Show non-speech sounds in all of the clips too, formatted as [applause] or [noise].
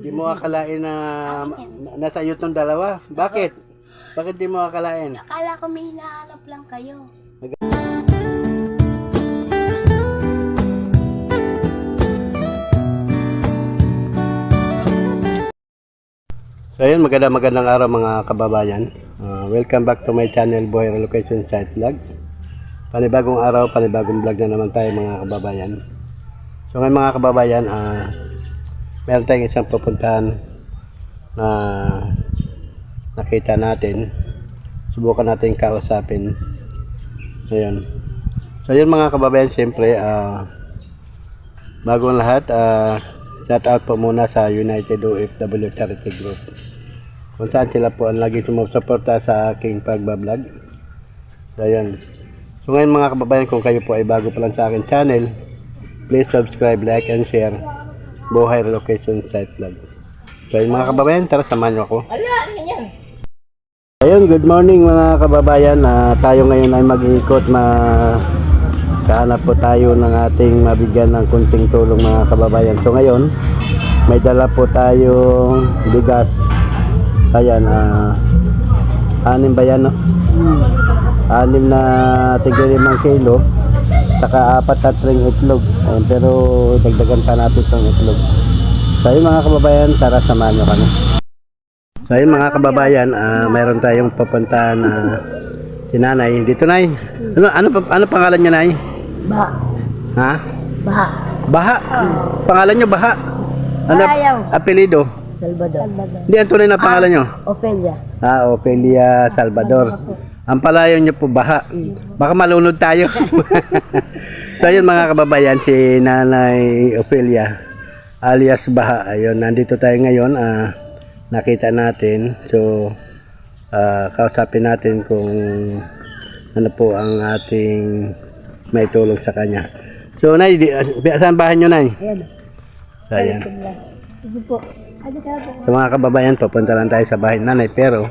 Di mo akalain na na- nasa iyo tong dalawa. Bakit? Bakit di mo akalain? Akala ko may hinahanap lang kayo. So ayun, maganda magandang araw mga kababayan. Ah, welcome back to my channel Boy Relocation Site Vlog. Panibagong araw, panibagong vlog na naman tayo mga kababayan. So ngayon mga kababayan, ah meron tayong isang pupuntahan na nakita natin. Subukan natin kausapin. Ayun. So yun mga kababayan, siyempre, ah bago ang lahat, ah shout out po muna sa United OFW Charity Group kung saan sila po ang lagi sumusuporta sa aking pagbablog. So, ayan. So, ngayon mga kababayan, kung kayo po ay bago pa lang sa akin channel, please subscribe, like, and share Buhay Relocation Site Vlog. So, ayun mga kababayan, tara, samahan niyo ako. Ala, ano yan? Ayun, good morning mga kababayan. Ah, tayo ngayon ay mag-iikot ma kahanap po tayo ng ating mabigyan ng kunting tulong mga kababayan. So ngayon, may dala po tayong bigas. Ayan, ah anim ba yan, no? Anim na tigil limang kilo. Saka apat na tring itlog. Ayan, pero dagdagan pa natin itong itlog. So ayun mga kababayan, tara samahan nyo kami. So ayun mga kababayan, ah, mayroon tayong papuntahan na si Nanay. Dito Nay. Ano ano ano pangalan niya Nay? Ba, Ha? ba. Baha. Pangalan niyo Baha. Ano Bayaw. apelyido? Salvador. Hindi ang tunay na pangalan niyo. Opelia. Ah, Opelia Salvador. Ang palayo niyo po Baha. Baka malunod tayo. [laughs] so ayun mga kababayan, si Nanay Opelia alias Baha. Ayun, nandito tayo ngayon. Ah, nakita natin. So, ah, kausapin natin kung ano po ang ating may tulong sa kanya. So, Nay, di, ah, saan bahay niyo, Nay? Ayan. So, ayan. Sa mga kababayan, papunta lang tayo sa bahay nanay. Pero,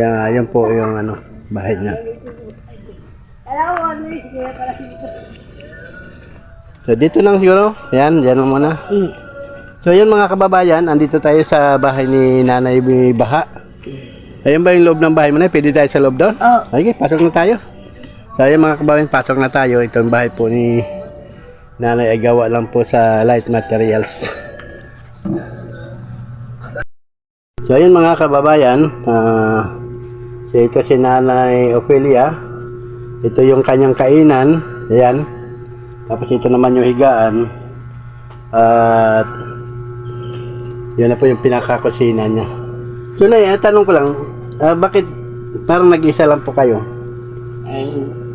yan, yan po yung ano, bahay niya. So, dito lang siguro. Yan, dyan lang muna. Mm. So, yan mga kababayan, andito tayo sa bahay ni Nanay Baha. Ayan ba yung loob ng bahay mo na? Pwede tayo sa loob doon? Oh, Okay, pasok na tayo. So, ayan mga kababayan, pasok na tayo. Ito yung bahay po ni Nanay ay gawa lang po sa light materials. So, ayun mga kababayan, ah, so ito si Nanay Ophelia. Ito yung kanyang kainan. Ayan. Tapos ito naman yung higaan. At yun na po yung pinakakusina niya. So, Nay, ah, tanong ko lang, ah, bakit parang nag-isa lang po kayo? eh,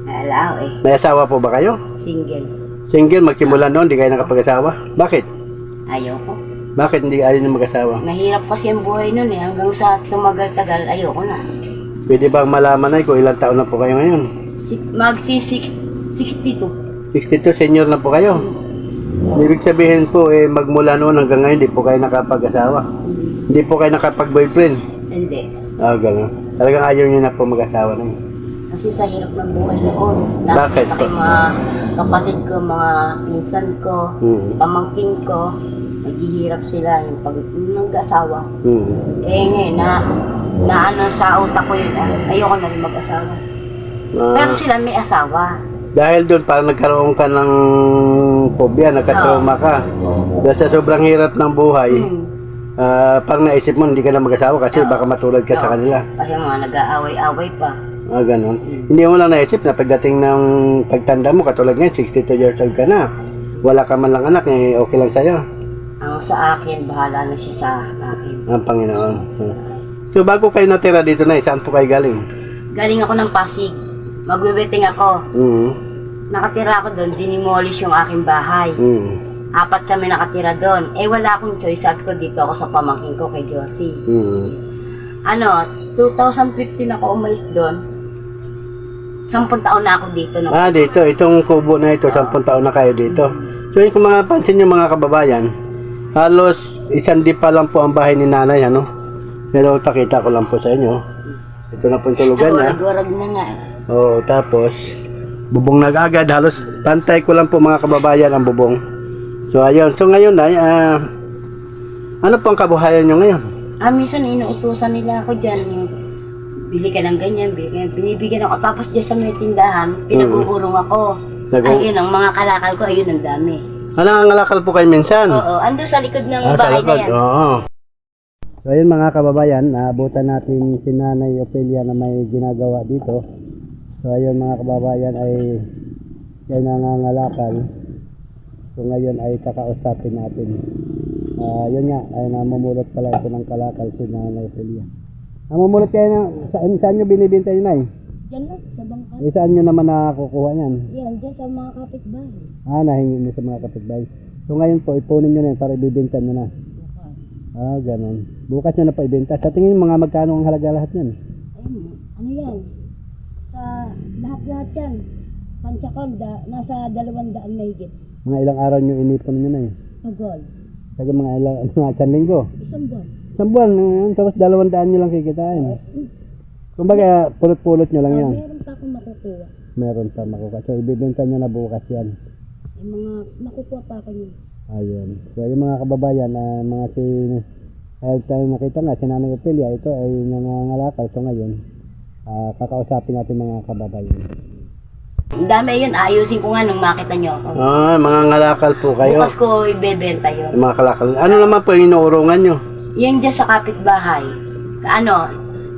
alaw eh. May asawa po ba kayo? Single. Single, magsimula noon, di kayo nakapag-asawa? Bakit? Ayoko. Bakit hindi ayaw niyo mag-asawa? Mahirap kasi ang buhay nun eh. Hanggang sa tumagal-tagal, ayoko na. Pwede bang malaman ay kung ilang taon na po kayo ngayon? Si, magsi six- 62. 62, senior na po kayo. Ibig sabihin po, eh, magmula noon hanggang ngayon, di po kayo nakapag-asawa. Hindi po kayo nakapag-boyfriend. Hindi. Ah, gano'n. Talagang ayaw niyo na po mag-asawa na yun. Kasi sa hirap ng buhay noon. Bakit po? ko yung mga kapatid ko, mga pinsan ko, Hmm. pamangkin ko, naghihirap sila yung pag yung nag-asawa. Hmm. Eh ngayon, na, na ano sa utak ko yun, ah, ayoko na rin mag-asawa. Ah, Pero sila may asawa. dahil doon, parang nagkaroon ka ng phobia, nagka-trauma ka. Dahil sa sobrang hirap ng buhay, Hmm. ah, parang naisip mo, hindi ka na mag-asawa kasi baka matulad ka sa kanila. Kasi mga nag-aaway-away pa. Ah, ganun. Hindi mo lang naisip na pagdating ng pagtanda mo, katulad ngayon, 62 years old ka na. Wala ka man lang anak, eh, okay lang sa'yo. Ang sa akin, bahala na siya sa akin. Ang Panginoon. Hmm. So, bago kayo natira dito na, saan po kayo galing? Galing ako ng Pasig. Magwiwiting ako. Mm. Nakatira ako doon, dinimolish yung aking bahay. Mm. Apat kami nakatira doon. Eh wala akong choice. Sabi ko dito ako sa pamangkin ko kay Josie. Mm. Ano, 2015 ako umalis doon. Sampung taon na ako dito. No? Ah, dito. Itong kubo na ito, 10 taon na kayo dito. So, kung mga pansin nyo mga kababayan, halos isang di pa lang po ang bahay ni nanay, ano? Pero pakita ko lang po sa inyo. Ito na po yung tulugan niya. Nagurag na nga. Oo, tapos bubong nag-agad halos pantay ko lang po mga kababayan ang bubong. So ayun, so ngayon ay ah Ano pang kabuhayan nyo ngayon? Ah, minsan inuutusan nila ako dyan yung bili ka ng ganyan, bili ka, binibigyan ako. Tapos dyan sa may tindahan, pinag-uurong ako. Nag- Ayun, ang mga kalakal ko, ayun, ang dami. Ano ang ngalakal po kayo minsan? Oo, ando sa likod ng Ah, bahay na yan. Oo. So ayun mga kababayan, naabutan natin si Nanay Opelia na may ginagawa dito. So ayun mga kababayan ay kaya nangangalakal. So ngayon ay kakausapin natin. Ah, yun nga, ay namumulot pala ito ng kalakal si Nanay Opelia. Namumulot kayo ng, saan, saan nyo binibinta yun ay? Diyan lang, sa bangka. Eh, saan nyo naman nakakukuha yan? Yan, dyan sa mga kapitbahay. Ah, nahingi nyo sa mga kapitbahay. So ngayon po, ipunin nyo na yun para ibibenta nyo na. Ah, ganun. Bukas nyo na pa ibenta. Sa tingin mga magkano ang halaga lahat yan? Ayun, ano yan? Sa lahat-lahat yan. Pantsakol, da, nasa dalawang daan may higit. Mga ilang araw nyo inipon nyo na eh. Pagol. Saga mga ilang, [laughs] mga isang linggo. Isang buwan. Isang buwan, yun, tapos dalawang daan nyo lang kikitain. Kumbaga, pulot-pulot nyo lang Ah, yan. meron pa akong makukuha. Meron pa makukuha. So, ibibenta nyo na bukas yan. Yung mga makukuha pa ako yun. Ayun. So, yung mga kababayan, na mga si... Kahit tayo nakita nga, si Nanay Opelia, ito ay nangangalakal. So, ngayon, ah, kakausapin natin mga kababayan. Ang dami yun, ayusin ko nga nung makita nyo ako. Ah, mga ngalakal po kayo. Bukas ko ibebenta yun. Mga kalakal. Ano naman po yung inuurungan nyo? Yung dyan sa kapitbahay, ano,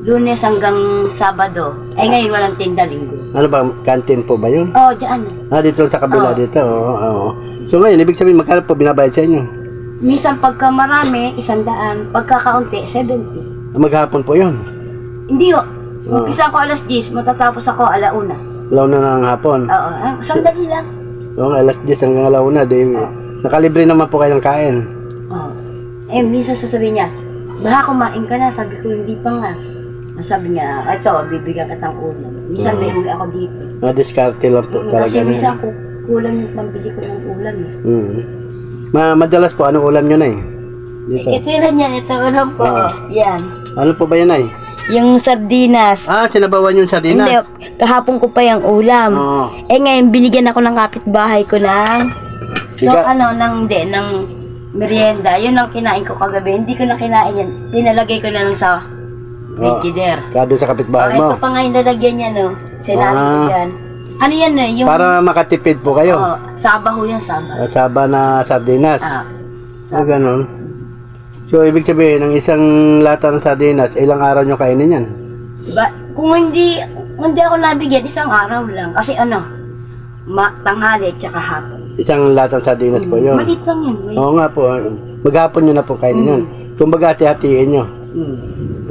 lunes hanggang sabado. Eh ngayon walang tinda linggo. Ano ba, canteen po ba yun? Oh, dyan. Ah, dito sa kabila Oo. dito. Oo, oo. So ngayon, ibig sabihin, magkano po binabayad sa inyo? Minsan pagka marami, isang daan. Pagka kaunti, 70. Ah, Maghapon po yun. Hindi ho. Oo. Umpisa ko alas 10, matatapos ako alauna. Alaw na ng hapon. Oo, ah, sandali lang. Oo, alas 10 hanggang alaw na. Di, nakalibre naman po kayo ng kain. Oh. Eh, minsan sasabihin niya, baka kumain ka na. Sabi ko, hindi pa nga. Ah, Sabi niya, ito, bibigyan kitang ulam. Minsan may uwi ako dito. Mga diskarte lang po talaga. Kasi na minsan yun. Ku- kulang yung pambili ko ng ulam eh. Mm. Ma madalas po, anong ulam nyo na eh? Dito. Ikitira niya, ito ulam po. Oo. Yan. Ano po ba yan ay? Yung sardinas. Ah, sinabawan yung sardinas. Hindi, kahapon ko pa yung ulam. Oo. Eh ngayon, binigyan ako ng kapitbahay ko ng... So Siga- ano, ng, de, ng merienda. Yun ang kinain ko kagabi. Hindi ko na kinain yan. Pinalagay ko na lang sa Oo. frigider. Kado sa Oh, kapitbahay mo. ito pa nga yung lalagyan niya, no? Sinali ko Ah. dyan. Ano yan, eh? Yung... Para makatipid po kayo. Oh, saba ho yan, saba. Ah, Saba na sardinas. Ah. Ah, ganun. So, ibig sabihin, ng isang lata ng sardinas, ilang araw nyo kainin yan? Ba, kung hindi, hindi ako nabigyan, isang araw lang. Kasi ano, ma, tanghali at saka hapon. Isang lata ng sardinas po yun. Malit lang yan. Malit. Oo nga po. Maghapon nyo na po kainin yan. Kumbaga, hati-hatiin nyo. Mm.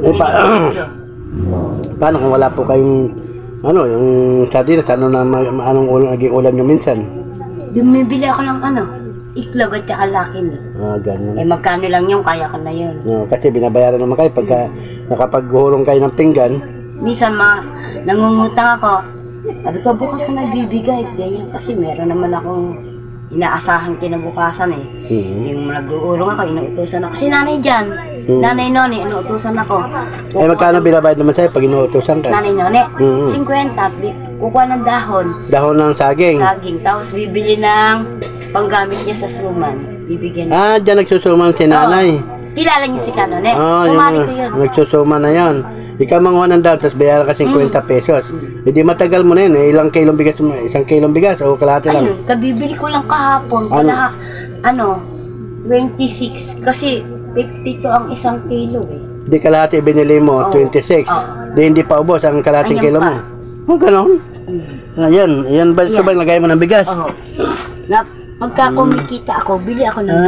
Eh, pa- [clears throat] Paano kung wala po kayong, ano, yung sardinas, ano na, anong ulam, naging ulam nyo minsan? Bumibili ako ng ano, iklog at saka lakin. Eh. Ah, ganun. eh magkano lang yung kaya ko na yun. No, kasi binabayaran naman kayo pagka nakapaghulong kayo ng pinggan. Minsan ma, nangungutang ako. Sabi ko, bukas ka nagbibigay. Ganyan. Kasi meron naman akong inaasahan kinabukasan eh. Hmm. Yung nag-uurong ako, inuutosan ako. Si nanay dyan, nanay noni, inuutosan ako. Eh, magkano binabayad naman sa'yo pag inuutosan ka? Nanay noni, Mm. 50, bi- kukuha ng dahon, Dahon ng saging. saging, tapos bibili ng panggamit niya sa suman. Bibigyan niya. Ah, dyan nagsusuman si nanay. Kilala niyo si Kanone? Ah, Kumari yun, ko yun. nagsusuman na yan. Ikaw manguha ng dahon, tapos bayaran ka 50 pesos. Hindi matagal mo na yun. Eh, ilang kilong bigas mo? Isang kilong bigas o kalahati lang? Ayun, kabibili ko lang kahapon. Ano? Kala, ano, 26. Kasi 52 ang isang kilo eh. Hindi kalahati binili mo, Oo. 26. Oo. Di hindi pa ubos ang kalahating kilo pa. mo. Oh, ganon. Ayan, ayan ba ito Ayan. ba lagay mo ng bigas? Oo. Na, pagka kumikita ako, bili ako ng Ah.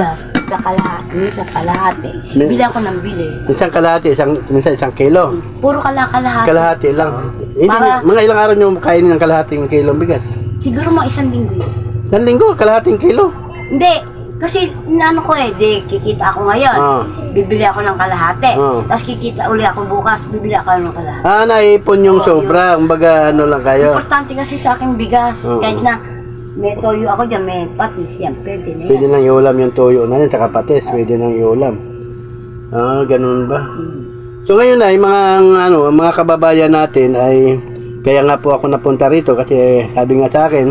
bigas. Kakalahati, minsan kalahati. Min- Bili ako ng bili. Minsan kalahati, isang, minsan isang kilo. Puro kala kalahati. Kalahati lang. Hindi, Para- mga ilang araw nyo kainin ng kalahating kilong bigas? Siguro mga isang linggo yun. Isang linggo, kalahating kilo. Hindi, kasi inaano ko eh, di kikita ako ngayon. Ah. Bibili ako ng kalahati. Oo. Tapos kikita uli ako bukas, bibili ako ng kalahati. Ah, naipon yung Oo, sobra. Kumbaga, ano lang kayo. Importante kasi sa aking bigas. Oo. Kahit na may toyo ako dyan, may patis yan, pwede na yan. Pwede nang iulam yung tuyo na yan, saka patis. Pwede nang iulam. Ah, ganun ba? Mm. So ngayon ay mga ano, mga kababayan natin ay kaya nga po ako napunta rito kasi sabi nga sa akin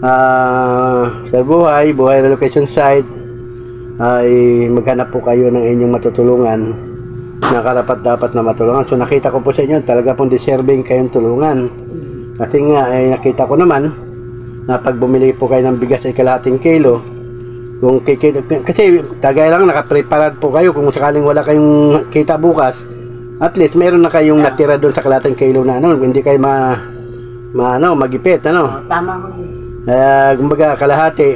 ah sa buhay, buhay relocation site ay maghanap po kayo ng inyong matutulungan na karapat dapat na matulungan. So nakita ko po sa inyo, talaga pong deserving kayong tulungan. Kasi nga, ay nakita ko naman na pag bumili po kayo ng bigas ay kalahating kilo, kung kikita, kasi tagay lang nakaprepared po kayo kung sakaling wala kayong kita bukas, at least meron na kayong natira doon sa kalahating kilo na ano, hindi kayo ma, ma ano, magipit, ano. Oh, tama ko. Kaya, kumbaga, kalahati.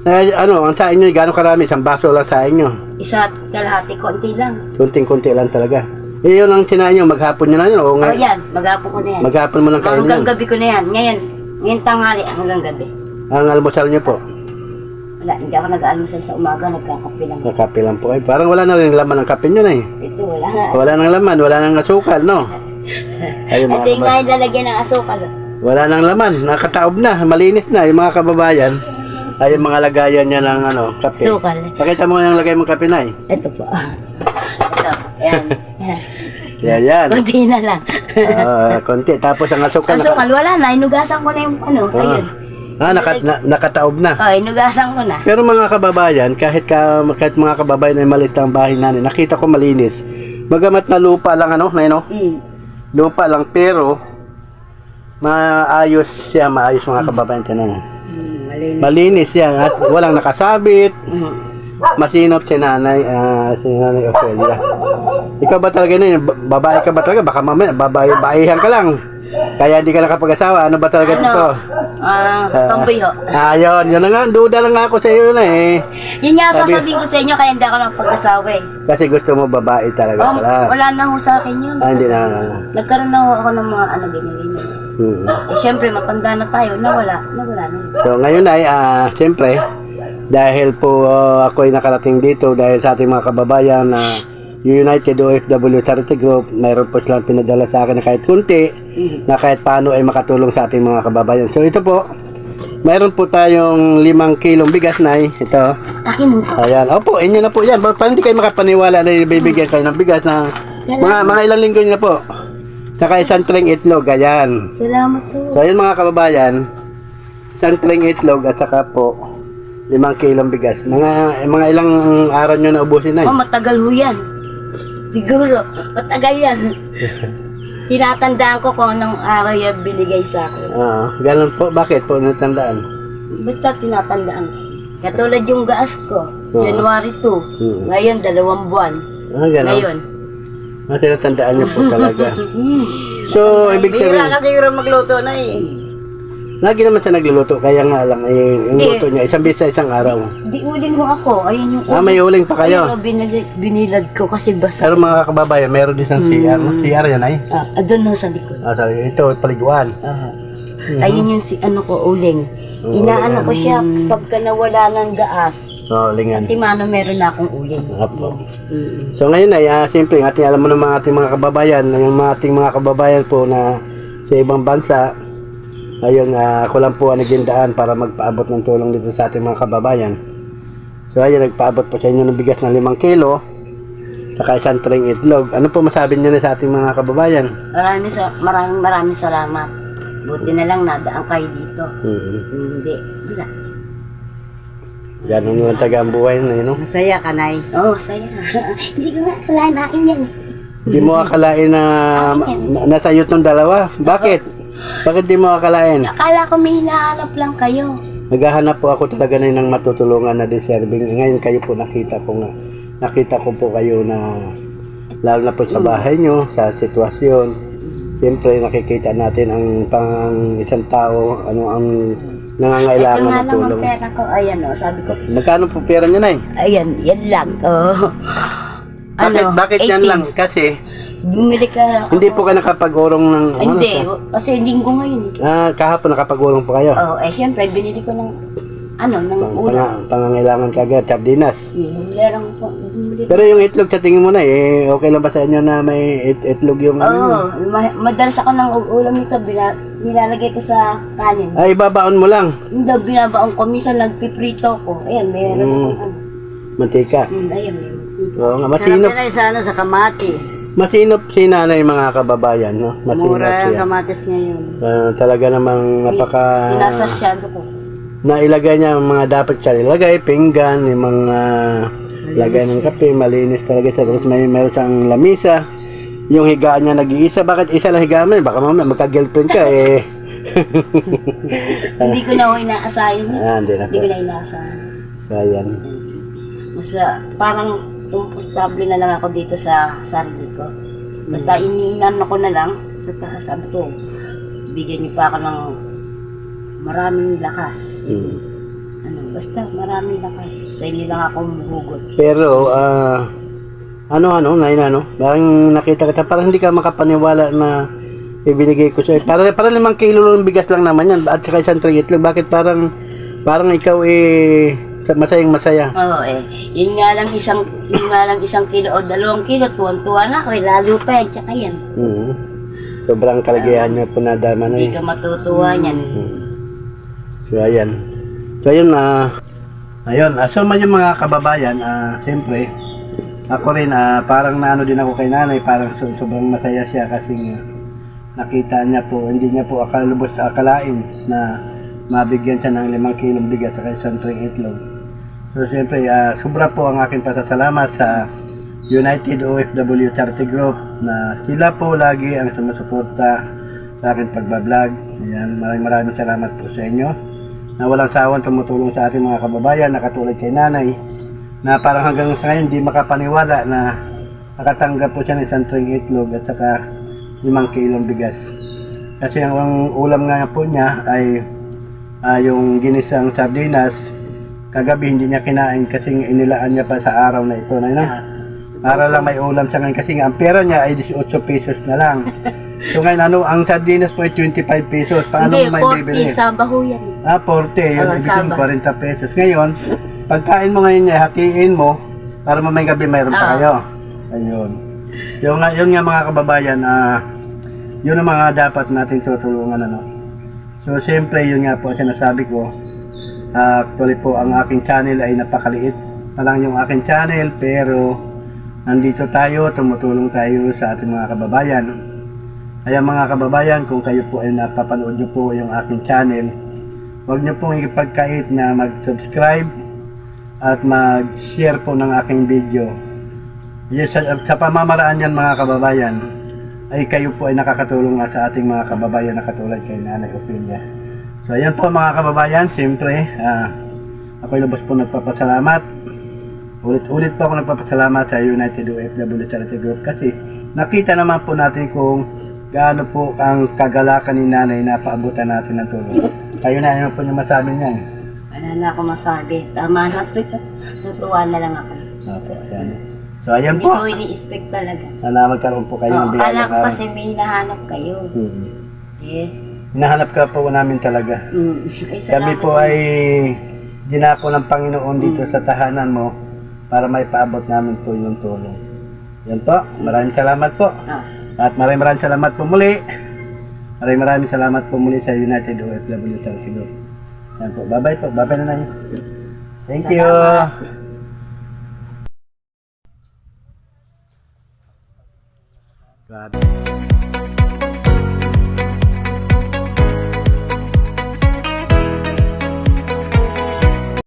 Eh, ano, ang sa inyo, gano'ng karami? Isang baso lang sa inyo. Isa at kalahati, konti lang. Kunting-kunti lang talaga. Eh, yun ang sinain nyo, maghapon nyo na yun. O, Oh, nga, yan. Maghapon ko na yan. maghapon mo lang kayo hanggang gabi ko na yan. Ngayon, ngayon tanghali hanggang gabi. Ang almusal nyo po, Wala, hindi ako nag-almusal sa umaga, nagkakape lang. kakape lang po. Eh, parang wala na rin laman ng kape nyo na eh. Ito, wala. [laughs] Wala nang laman, wala nang asukal, no? [laughs] Ayun, mga Ito yung kabab- nga yung lalagyan ng asukal. Wala nang laman, nakataob na, malinis na. Yung mga kababayan, ay yung mga lagayan niya ng ano, kape. Asukal. Pakita mo yung lagay mong kape na eh. Ito po. [laughs] Ito, yan. Yan. Yan. [laughs] Kunti na lang. Ah, konti. Tapos ang asukal, Asukal, wala na. Inugasan ko na yung ano. Ah. Ayun. Ah, naka, na, nakataob na. Oh, inugasan ko na. Pero mga kababayan, kahit, ka, kahit mga kababayan ay maliit ang bahay namin, nakita ko malinis. Magamat na lupa lang ano, na no? Mm. Lupa lang pero maayos siya, maayos mga kababayan tinan. Mm, malinis. Malinis siya at walang nakasabit. Mm. Masinop si nanay, ah, si nanay Ophelia. Ikaw ba talaga na yun? Ba- Babae ka ba talaga? Baka mamaya, babae, baihan ka lang. Kaya hindi ka nakapag-asawa. Ano ba talaga Ano? dito? Ah, tomboy ho. Ayun, yun na nga. Duda lang ako sa iyo na eh. Yun nga Sabi- sasabihin ko sa inyo kaya hindi ako napag-asawa eh. Kasi gusto mo babae talaga Oh, pala. wala na ho sa akin yun. Ah, hindi na. Nagkaroon na ho ako ng mga ano ganyan ganyan. Hmm. Eh syempre matanda na tayo, nawala, nawala na. So ngayon ay, ah, siyempre, dahil po ah, ako ay nakarating dito dahil sa ating mga kababayan na United OFW Charity Group, mayroon po silang pinadala sa akin na kahit kunti, Mm. na kahit paano ay makatulong sa ating mga kababayan. So ito po, mayroon po tayong limang kilong bigas na ito. Akin. Ayan, opo, inyo na po yan. Parang hindi kayo makapaniwala na ibibigyan kayo ng bigas na mga, mga ilang linggo na po. Saka isang tring itlog, ayan. Salamat po. So ayun mga kababayan, isang tring itlog at saka po limang kilong bigas. Mga mga ilang araw nyo na ubusin na Oh, matagal ho yan. Siguro, matagal yan. [laughs] Tinatandaan ko kung anong araw yan binigay sa akin. Oo, ganun po. Bakit po natandaan? Basta tinatandaan ko. Katulad yung gas ko, Oo. January 2. Hmm. Ngayon, dalawang buwan. Ah, ganun. Ngayon. Ah, tinatandaan nyo po talaga. [laughs] So, ibig Bira sabihin, ka siguro magluto na eh. Lagi naman siya nagluluto. Kaya nga lang, eh, yung Hindi. luto niya, isang bisa isang araw. Di uling ho ako. Ayun yung Ah, may uling pa kayo. Pero binilad, binilad ko kasi basa. Pero mga kababayan, meron din siyang CR. no? CR yan ay. Ah, ah, doon ho sa likod. Ah, sorry, ito, paliguan. Aha. Ayun yung si ano ko, uling. Oo, Inaano ko siya pagka nawala ng gaas. Oh, lingan. Timano meron na akong uling. Apo. Mm. So ngayon ay, ah, siyempre, ating alam mo ng mga ating mga kababayan, yung mga ating mga kababayan po na sa ibang bansa, ayun, ah, ako lang po ang naging daan para magpaabot ng tulong dito sa ating mga kababayan. So ayun, nagpaabot po sa inyo ng bigas na limang kilo, saka isang tring itlog. Ano po masabi niyo na sa ating mga kababayan? Maraming, sa, maraming maraming salamat. Buti na lang nadaan kayo dito. Hmm. Hindi. Wala. Ganun yung taga ang buhay na yun, no? Masaya ka, Nay. Oo, oh, saya. [laughs] Hindi ko nga kalanain yan. Hindi mo akalain na, na nasa iyo tong dalawa. Bakit? Bakit di mo akalain? Akala ko may hinahanap lang kayo. Naghahanap po ako talaga na ng matutulungan na deserving. Ngayon kayo po nakita ko nga. Nakita ko po kayo na lalo na po sa bahay nyo, sa sitwasyon. Siyempre nakikita natin ang pang isang tao, ano ang Ito nangangailangan nga ng lang ang tulong. pera ko. Ayan o, sabi ko, Magkano po pera nyo na ayan, yan lang. Oh. Bakit, bakit yan 18. lang? Kasi Bumili ka. hindi po kayo nakapag-urong ng... Ay, ano, Hindi, sa- kasi linggo ngayon. eh. Ah, kahapon nakapag-urong po kayo. Oh, eh syempre, binili ko ng, ano, ng Pang, ulam. pang, pangangailangan kagad, sardinas. Hmm, Meron ko, bumili Pero yung itlog sa tingin mo na eh, okay lang ba sa inyo na may it- itlog yung ano? Oo, ma- madalas ako ng ulam nito, bila, nilalagay ko sa kanin. Ay, babaon mo lang. Hindi, binabaon ko, minsan nagpiprito ko. Ayan, meron Mm. akong ano. Mantika. Mm, ayan, meron. Oo nga, masinop. sa ano, sa kamatis. Masinop si nanay mga kababayan, no? Masinop siya. kamatis ngayon. Ah, talaga namang napaka... Sinasarsyado ko. na ilagay niya ang mga dapat siya ilagay, pinggan, yung mga lagay ng kape, malinis talaga siya. Tapos may meron siyang lamisa. Yung higaan niya nag-iisa. Bakit isa lang higaan mo? Baka mamaya magka-girlfriend ka eh. [laughs] Hindi ko na ako inaasahin. ah, hindi na Hindi po. ko na inaasahan. So, ayan. Mas ah, parang komportable na lang ako dito sa sarili ko. Basta iniinan ko na lang sa taas. Sabi ko, bigyan niyo pa ako ng maraming lakas. Mm. Ano, basta maraming lakas. Sa inyo lang ako hugot. Pero, ah, ano, ano, nain, ano, parang nakita kita, parang hindi ka makapaniwala na ibinigay ko sa'yo. Para, para limang kilo ng bigas lang naman yan, at saka isang tray itlog. Bakit parang, parang ikaw eh, masayang masaya? Oo eh. Yun nga lang isang, yun nga lang isang kilo o dalawang kilo. Tuwan-tuwa na ako. eh. Lalo pa yan. Tsaka yan. Mm. Sobrang kalagayan niya po na dama na Hindi eh. ka matutuwa niyan. Mm. So, ayan. So, ayun, ah, ayun, ah, so, yung mga kababayan, ah, siyempre, ako rin, ah, parang naano din ako kay nanay, parang so, sobrang masaya siya kasi nga, nakita niya po, hindi niya po akalubos akalain na mabigyan siya ng limang kilong bigas sa isang tray itlog. So, siyempre, ah, sobra po ang aking pasasalamat sa United OFW Charity Group na sila po lagi ang sumusuporta sa akin pagbablog. Ayan, maraming maraming salamat po sa inyo na walang sawang tumutulong sa ating mga kababayan na katulad kay nanay na parang hanggang sa ngayon hindi makapaniwala na nakatanggap po siya ng isang tring itlog at saka limang kilong bigas. Kasi ang, ulam nga po niya ay ah, yung ginisang sardinas kagabi hindi niya kinain kasi inilaan niya pa sa araw na ito na yun. Ah, Para lang may ulam siya ngayon kasi nga ang pera niya ay 18 pesos na lang. [laughs] So ngayon ano, ang sardinas po ay 25 pesos. Paano Hindi, may 40 bibili? sa baho yan. eh. Ah, 40. Yun, Oo, ibig sabihin sama. 40 pesos. Ngayon, pagkain mo ngayon niya, hatiin mo para mamayang gabi mayroon pa Oo. kayo. Ayun. Yung, nga- yun nga mga kababayan, ah, yun ang mga dapat natin tutulungan. Ano. So, siyempre, yun nga po ang sinasabi ko. Ah, actually po, ang aking channel ay napakaliit. Parang yung aking channel, pero nandito tayo, tumutulong tayo sa ating mga kababayan. Kaya mga kababayan, kung kayo po ay napapanood nyo po yung aking channel, huwag nyo pong ipagkait na mag-subscribe at mag-share po ng aking video. Yes, sa, sa pamamaraan yan mga kababayan, ay kayo po ay nakakatulong sa ating mga kababayan na katulad kay Nanay Ophelia. So ayan po mga kababayan, siyempre, ah, ako'y lubos po nagpapasalamat. Ulit-ulit po ako nagpapasalamat sa United OFW Charity Group kasi nakita naman po natin kung gaano po ang kagalakan ni nanay na paabutan natin ng tulong. Kayo na, ano po yung masabi niya? Wala na ako masabi. Tama na ito. Tutuwa na lang ako. Opo, ayan. So ayan Hindi po, ko ini-expect talaga. sana magkaroon po kayo ng Oh, biyaya. alam ko kasi may hinahanap kayo. Hmm. Eh, Hinahanap ka po namin talaga. mm, ay, Kami po ay dinako ng Panginoon dito sa tahanan mo para may paabot namin po yung tulong. Yan po, maraming salamat po. Ah, At maraming maraming salamat po muli. Maraming maraming salamat po muli sa United OFW Charity Group. Yan po, bye-bye po. Bye-bye na na Thank you. Salamat. Grabe.